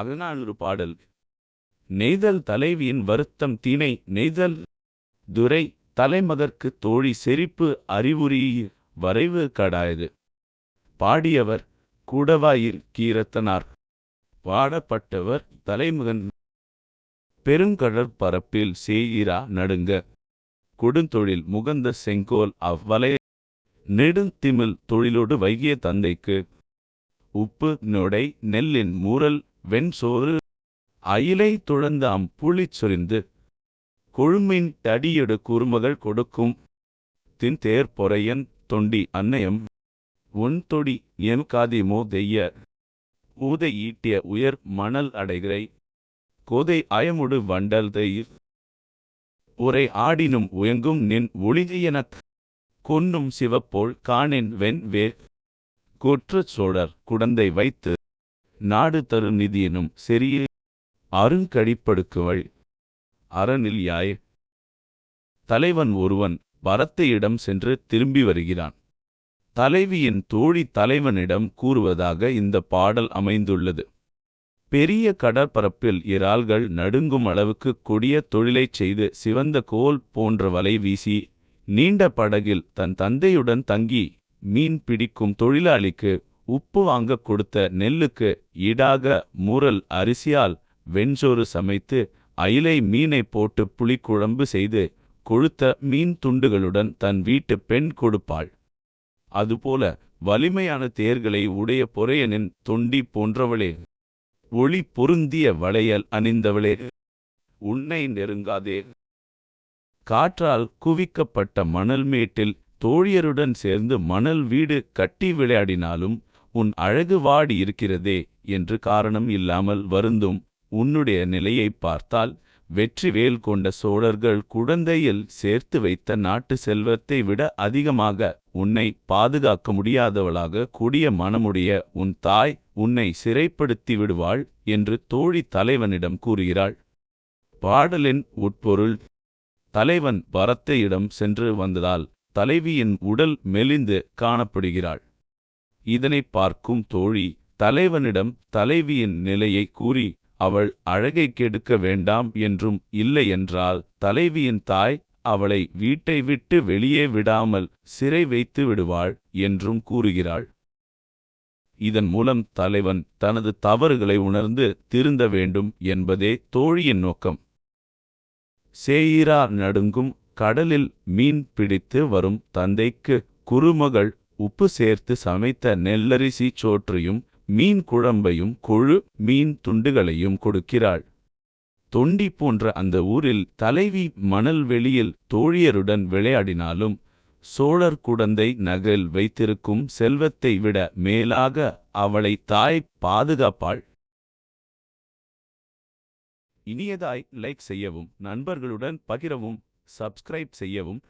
அகநானூறு பாடல். நெய்தல் தலைவியின் வருத்தம் தீனை நெய்தல் துரை தலைமகற்கு தோழி செறிப்பு அறிவுரி வரைவு கடாயது. பாடியவர் கூடவாயில் கீரத்தனார். பாடப்பட்டவர் தலைமுகன் பெருங்கடற்பரப்பில் செய்கிறா நடுங்க. கொடுந்தொழில் முகந்த செங்கோல் அவ்வலைய நெடுந்திமில் தொழிலோடு வைகிய தந்தைக்கு. உப்பு நொடை நெல்லின் மூரல் வெண்சோறு அயிலை துழந்தாம் புளிச் சொரிந்து கொழுமின் தடியெடு குறுமகள் கொடுக்கும் தின் தேர் பொறையன் தொண்டி அன்னையம் உன் தொடி என் காதிமோ தெய்ய ஊதை ஈட்டிய உயர் மணல் அடைகிறை கோதை அயமுடு வண்டல் தெயிர் உரை ஆடினும் உயங்கும் நின் ஒளிகையனக் கொன்னும் சிவப்போல் காணின் வெண் வே கொற்றச் சோழர் குடந்தை வைத்து நாடு தரு நிதியினும் செறிய அருங்கழிப்படுக்குவள் அறனில் யாய்? தலைவன் ஒருவன் பரத்தையிடம் சென்று திரும்பி வருகிறான். தலைவியின் தோழி தலைவனிடம் கூறுவதாக இந்த பாடல் அமைந்துள்ளது. பெரிய கடற்பரப்பில் இறால்கள் நடுங்கும் அளவுக்கு கொடிய தொழிலைச் செய்து சிவந்த கோல் போன்ற வலை வீசி நீண்ட படகில் தன் தந்தையுடன் தங்கி மீன் பிடிக்கும் தொழிலாளிக்கு உப்பு வாங்கக் கொடுத்த நெல்லுக்கு ஈடாக மூரல் அரிசியால் வெஞ்சோறு சமைத்து அயிலை மீனை போட்டு புளிக்குழம்பு செய்து கொழுத்த மீன் துண்டுகளுடன் தன் வீட்டு பெண் கொடுப்பாள். அதுபோல வலிமையான தேர்களை உடைய பொறையனின் தொண்டி போன்றவளே ஒளி பொருந்திய வளையல் அணிந்தவளே உன்னை நெருங்காதே. காற்றால் குவிக்கப்பட்ட மணல் மேட்டில் தோழியருடன் சேர்ந்து மணல் வீடு கட்டி விளையாடினாலும் உன் அழகு வாடி இருக்கிறதே என்று காரணம் இல்லாமல் வருந்தும். உன்னுடைய நிலையை பார்த்தால் வெற்றி வேல் கொண்ட சோழர்கள் குழந்தையில் சேர்த்து வைத்த நாட்டு செல்வத்தை விட அதிகமாக உன்னை பாதுகாக்க முடியாதவளாக கூடிய மனமுடைய உன் தாய் உன்னை சிறைப்படுத்தி விடுவாள் என்று தோழி தலைவனிடம் கூறுகிறாள். பாடலின் உட்பொருள் தலைவன் பரத்தையிடம் சென்று வந்ததால் தலைவியின் உடல் மெலிந்து காணப்படுகிறாள். இதனைப் பார்க்கும் தோழி தலைவனிடம் தலைவியின் நிலையை கூறி அவள் அழகை கெடுக்க வேண்டாம் என்றும் இல்லை என்றால் தலைவியின் தாய் அவளை வீட்டை விட்டு வெளியே விடாமல் சிறை வைத்து விடுவாள் என்றும் கூறுகிறாள். இதன் மூலம் தலைவன் தனது தவறுகளை உணர்ந்து திருந்த வேண்டும் என்பதே தோழியின் நோக்கம். சேயிரா நடுங்கும் கடலில் மீன் பிடித்து வரும் தந்தைக்கு குறுமகள் உப்பு சேர்த்து சமைத்த நெல்லரிசி சோற்றையும் மீன் குழம்பையும் கொழு மீன் துண்டுகளையும் கொடுக்கிறாள். தொண்டி போன்ற அந்த ஊரில் தலைவி மணல் வெளியில் தோழியருடன் விளையாடினாலும் சோழர் குடந்தை நகரில் வைத்திருக்கும் செல்வத்தை விட மேலாக அவளை தாய் பாதுகாப்பாள். இனியதாய் லைக் செய்யவும் நண்பர்களுடன் பகிரவும் சப்ஸ்கிரைப் செய்யவும்